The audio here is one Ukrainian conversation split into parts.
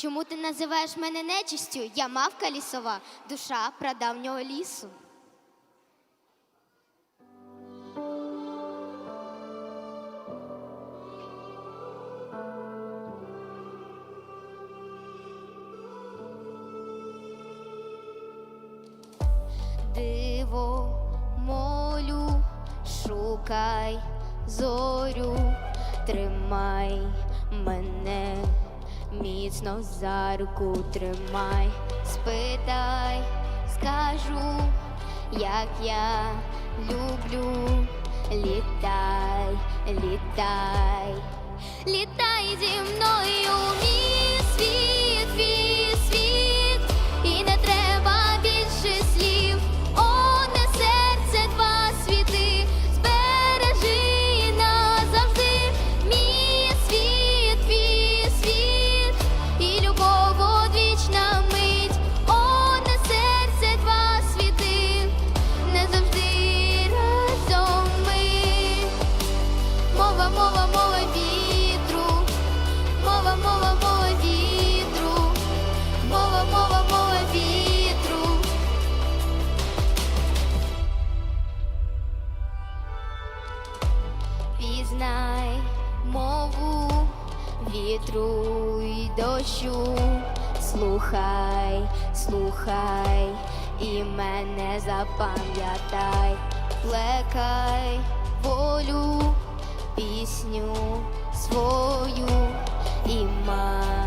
Чому ти називаєш мене нечистю? Я мавка лісова, душа прадавнього лісу. Диво молю, шукай зорю, тримай міцно за руку тримай, спитай, скажу, як я люблю, літай, літай, літай Мова, мова, вітру, мова, мова, мова вітру, мова, мова, мова вітру. Пізнай мову вітру й дощу, слухай, слухай, і мене запам'ятай, плекай волю, пісню свою і магію.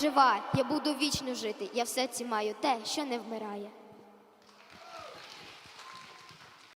Жива, я буду вічно жити. Я в серці маю те, що не вмирає.